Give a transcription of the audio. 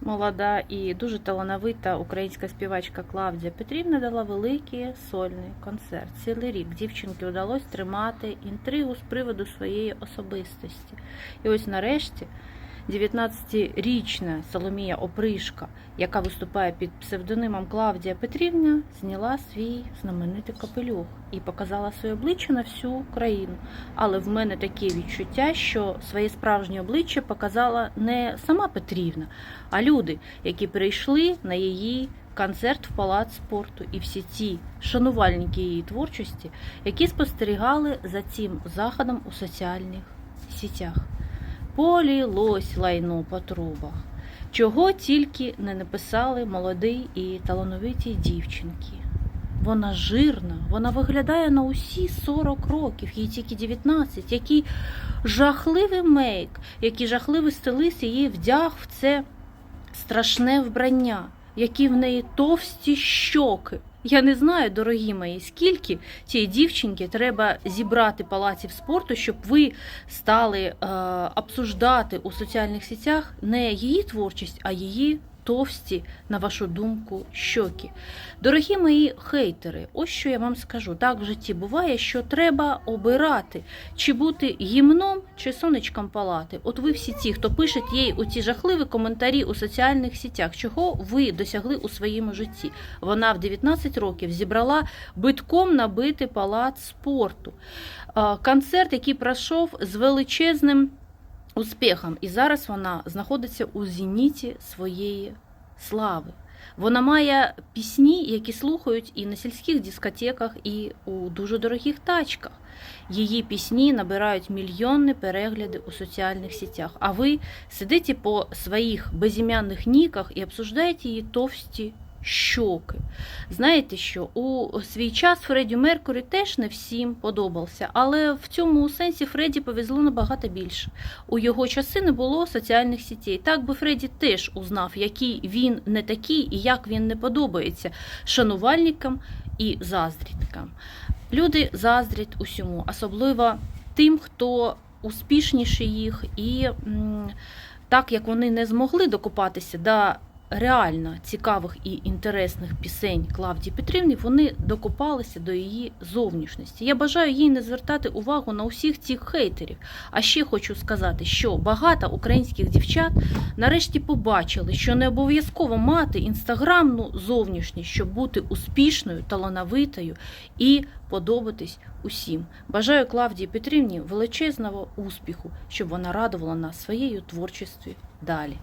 молода і дуже талановита українська співачка Клавдія Петрівна дала великий сольний концерт. Цілий рік дівчинці вдалося тримати інтригу з приводу своєї особистості. І ось нарешті 19-річна Соломія Опришка, яка виступає під псевдонимом Клавдія Петрівна, зняла свій знаменитий капелюх і показала своє обличчя на всю країну. Але в мене таке відчуття, що своє справжнє обличчя показала не сама Петрівна, а люди, які прийшли на її концерт в палац спорту, і всі ті шанувальники її творчості, які спостерігали за цим заходом у соціальних сітях. Полілось лайно по трубах. Чого тільки не написали молоді і талановиті дівчинки. Вона жирна, вона виглядає на усі 40 років, їй тільки 19, який жахливий мейк, який жахливий стилист її вдяг в це страшне вбрання, які в неї товсті щоки. Я не знаю, дорогі мої, скільки цієї дівчинки треба зібрати палаців спорту, щоб ви стали е, обсуждати у соціальних сітях не її творчість, а її товсті, на вашу думку, щоки. Дорогі мої хейтери, ось що я вам скажу. Так в житті буває, що треба обирати, чи бути гімном, чи сонечком палати. От ви всі ті, хто пишуть їй у ці жахливі коментарі у соціальних сетях, чого ви досягли у своєму житті. Вона в 19 років зібрала битком набитий палац спорту. Концерт, який пройшов з величезним успіхом, і зараз вона знаходиться у зеніті своєї слави. Вона має пісні, які слухають і на сільських дискотеках, і у дуже дорогих тачках. Її пісні набирають мільйонні перегляди у соціальних сетях. А ви сидите по своїх безім'яних ніках і обсуждаєте її товсті щоки. Знаєте що? У свій час Фредді Меркурі теж не всім подобався, але в цьому сенсі Фредді повезло набагато більше. У його часи не було соціальних сітей. Так би Фредді теж узнав, який він не такий і як він не подобається шанувальникам і заздріткам. Люди заздрять усьому, особливо тим, хто успішніше їх, і так як вони не змогли докопатися до реально цікавих і інтересних пісень Клавдії Петрівни, вони докопалися до її зовнішності. Я бажаю їй не звертати увагу на усіх цих хейтерів. А ще хочу сказати, що багато українських дівчат нарешті побачили, що не обов'язково мати інстаграмну зовнішність, щоб бути успішною, талановитою і подобатись усім. Бажаю Клавдії Петрівні величезного успіху, щоб вона радувала нас своєю творчістю далі.